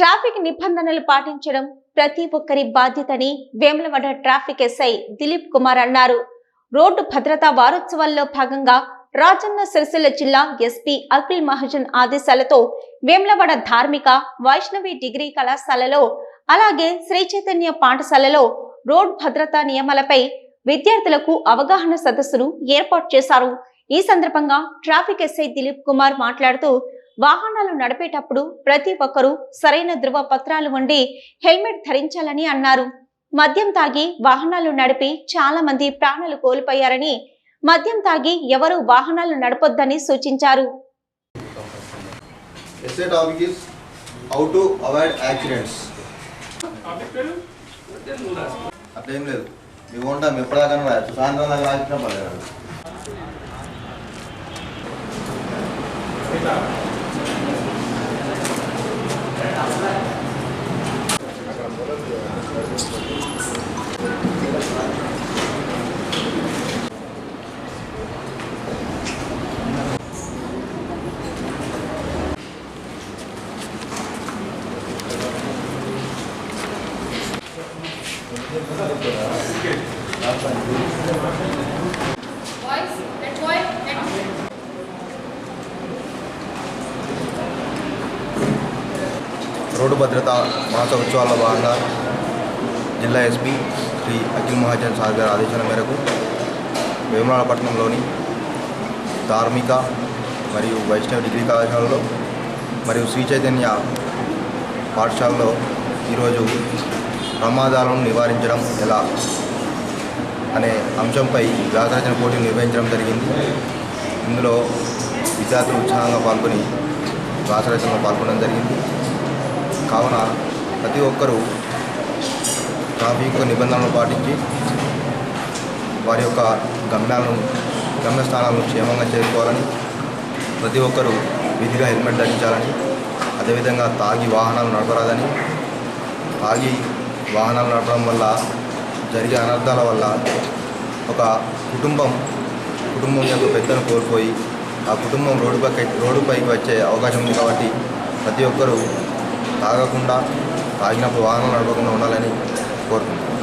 Traffic నిబంధనలు పాటించడం ప్రతి ఒక్కరి బాధ్యతని వేములవాడ ట్రాఫిక్ ఎస్ఐ దిలీప్ కుమార్ అన్నారు. రోడ్డు భద్రతా వారోత్సవాల్లో భాగంగా రాజన్న సిరిసిల్ల జిల్లా ఎస్పీ అఖిల్ మహాజన్ ఆదేశాలతో వేములవాడ ధార్మిక వైష్ణవి డిగ్రీ కళాశాలలో అలాగే శ్రీ చైతన్య పాఠశాలలో రోడ్ భద్రతా నియమాలపై విద్యార్థులకు అవగాహన సదస్సును ఏర్పాటు చేశారు. ఈ సందర్భంగా ట్రాఫిక్ ఎస్ఐ దిలీప్ కుమార్ మాట్లాడుతూ వాహనాలు నడిపేటప్పుడు ప్రతి ఒక్కరూ సరైన ధృవ పత్రాలు ఉండి హెల్మెట్ ధరించాలని అన్నారు. మద్యం తాగి వాహనాలు నడిపి చాలా మంది ప్రాణాలు కోల్పోయారని మద్యం తాగి ఎవరు వాహనాలు నడపొద్దని సూచించారు. Essay topic is how to avoid accidents. అట్లా ఏం లేదు. మీకు ఉంటాం ఎప్పటిదాకా రాయచ్చు? సాయంత్రం దాకా రాసిన పర్లేదు. రోడ్డు భద్రత మాస ఉత్సవాల్లో భాగంగా జిల్లా ఎస్పీ శ్రీ అఖిల్ మహాజన్ సార్ గారి ఆదేశాల మేరకు వేములవాడ ధార్మిక మరియు వైష్ణవ డిగ్రీ కళాశాలలో మరియు శ్రీ చైతన్య పాఠశాలలో ఈరోజు ప్రమాదాలను నివారించడం ఎలా అనే అంశంపై వ్యాసరచన పోటీలు నిర్వహించడం జరిగింది. ఇందులో విద్యార్థులు ఉత్సాహంగా పాల్గొని వ్యాసరచనలో పాల్గొనడం జరిగింది. కావున ప్రతి ఒక్కరూ ట్రాఫిక్ నిబంధనలు పాటించి వారి యొక్క గమ్యాలను గమ్యస్థానాలను క్షేమంగా చేరుకోవాలని ప్రతి ఒక్కరూ విధిగా హెల్మెట్ ధరించాలని అదేవిధంగా తాగి వాహనాలు నడపరాదని తాగి వాహనాలు నడపడం వల్ల జరిగే అనర్థాల వల్ల ఒక కుటుంబం కుటుంబం యొక్క పెద్దను కోల్పోయి ఆ కుటుంబం రోడ్డుపై రోడ్డుపైకి వచ్చే అవకాశం ఉంది కాబట్టి ప్రతి ఒక్కరూ తాగకుండా తాగినప్పుడు వాహనం నడపకుండా ఉండాలని Correcto.